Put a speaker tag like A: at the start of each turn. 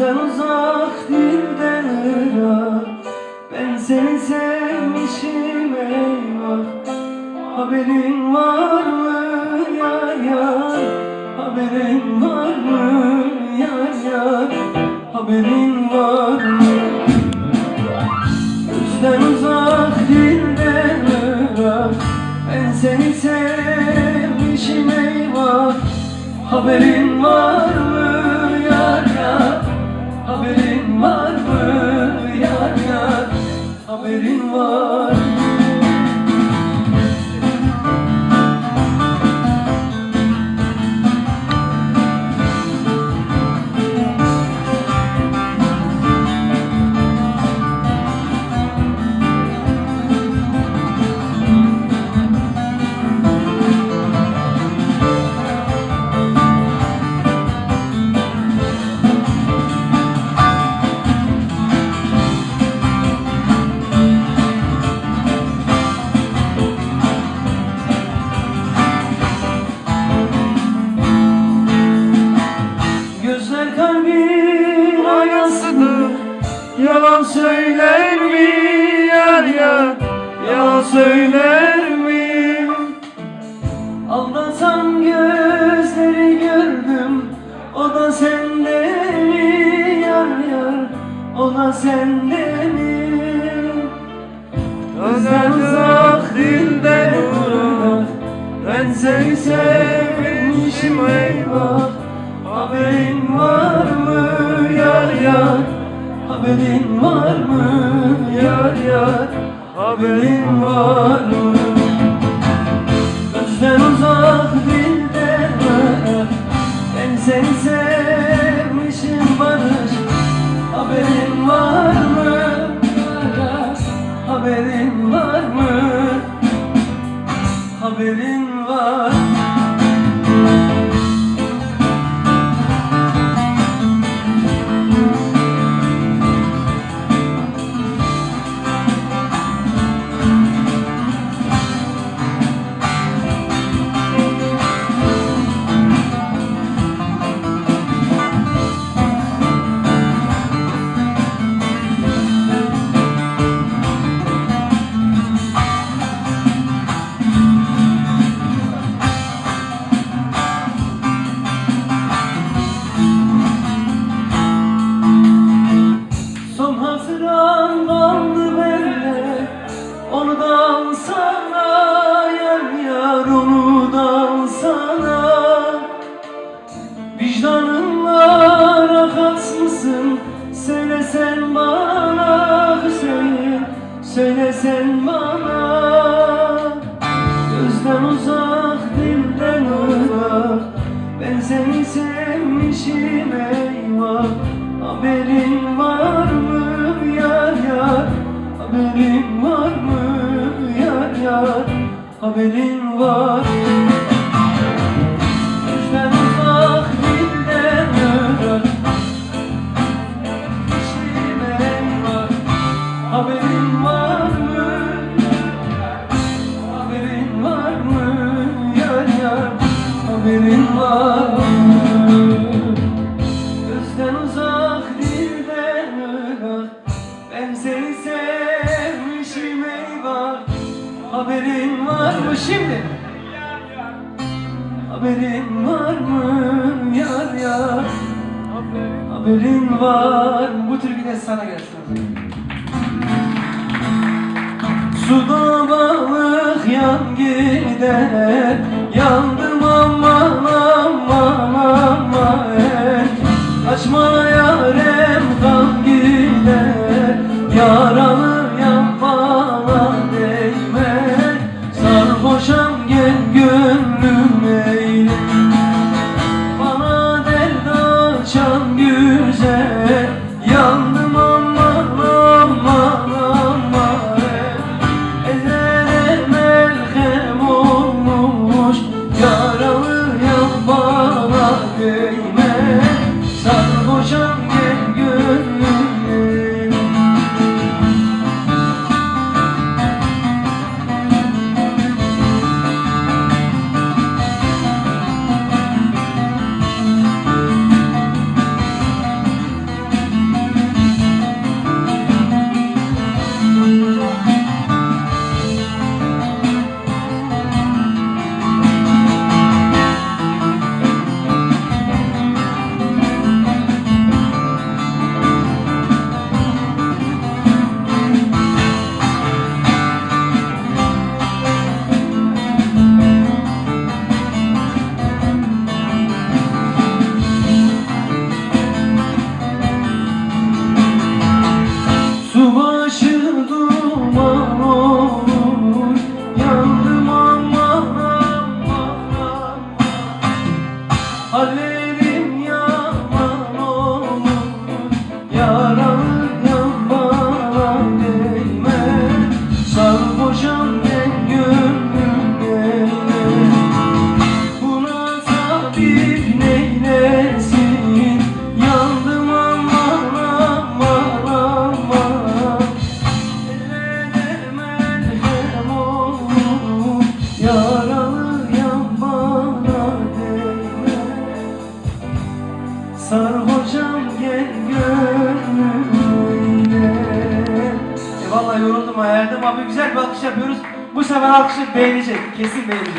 A: Gözden uzak dilden ırak Ben seni sevmişim eyvah. Haberin var mı? Yar yar Haberin var mı? Yar yar Haberin var mı? Gözden uzak dilden ırak Ben seni sevmişim eyvah. Haberin var Haberin var Yalan söyler mi yar yar? Yalan söyler mi? Aldatan gözleri gördüm O da sende mi yar yar? O da sende mi? Gözden uzak dilden uzak Ben seni sevmişim eyvah Haberin var mı? Yar yar Haberin var mı? Gözden uzak dilden Ben seni sevmişim barış. Haberin var mı? Yar Haberin var mı? Haberin var Son seni sevmişim eyvah. Haberin var mı? Yar yar. Haberin var mı? Yar yar. Haberin var. Gözden Ben seni sevmişim eyvah Haberin var mı şimdi? Haberin var mı yar yar Haberin var mı? Bu türkü de sana gelsin Suda balık yan gider Yandım Sarhoşam gel gönlümde E vallahi yoruldum Erdem abi güzel bir alkış yapıyoruz. Bu sefer alkışı beğenecek kesin beğenecek